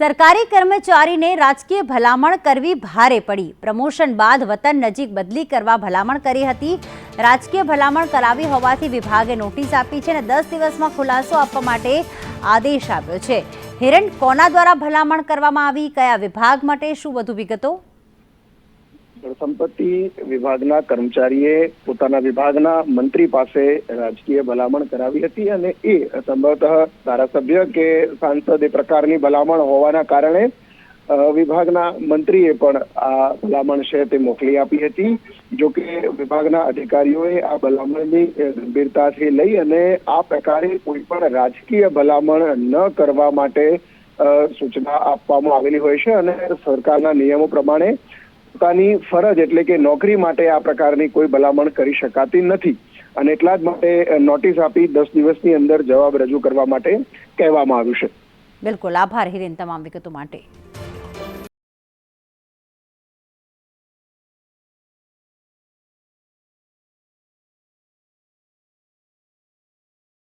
સરકારી કર્મચારીને રાજકીય ભલામણ કરવી ભારે પડી. પ્રમોશન બાદ વતન નજીક બદલી કરવા ભલામણ કરી હતી. રાજકીય ભલામણ કરાવી હોવાથી વિભાગે નોટિસ આપી છે અને દસ દિવસમાં ખુલાસો આપવા માટે આદેશ આપ્યો છે. હિરણ કોના દ્વારા ભલામણ કરવામાં આવી? કયા વિભાગ માટે? શું વધુ વિગતો? સંપત્તિ વિભાગના કર્મચારીએ પોતાના વિભાગના મંત્રી પાસે રાજકીય ભલામણ કરાવી હતી અને એ સંભવતઃ ધારાસભ્ય કે સાંસદ એ પ્રકારની ભલામણ હોવાના કારણે વિભાગના મંત્રીએ પણ આ ભલામણ છે તે મોકલી આપી હતી. જો કે વિભાગના અધિકારીઓએ આ ભલામણની ગંભીરતાથી લઈ અને આ પ્રકારે કોઈ પણ રાજકીય ભલામણ ન કરવા માટે સૂચના આપવામાં આવેલી હોય છે અને સરકારના નિયમો પ્રમાણે પોતાની ફરજ એટલે કે નોકરી માટે આ પ્રકારની કોઈ ભલામણ કરી શકાતી નથી. અને એટલા જ માટે નોટિસ આપી દસ દિવસની અંદર જવાબ રજૂ કરવા માટે કહેવામાં આવ્યું છે. બિલકુલ. આભાર હિરેન તમામ વિગતો માટે.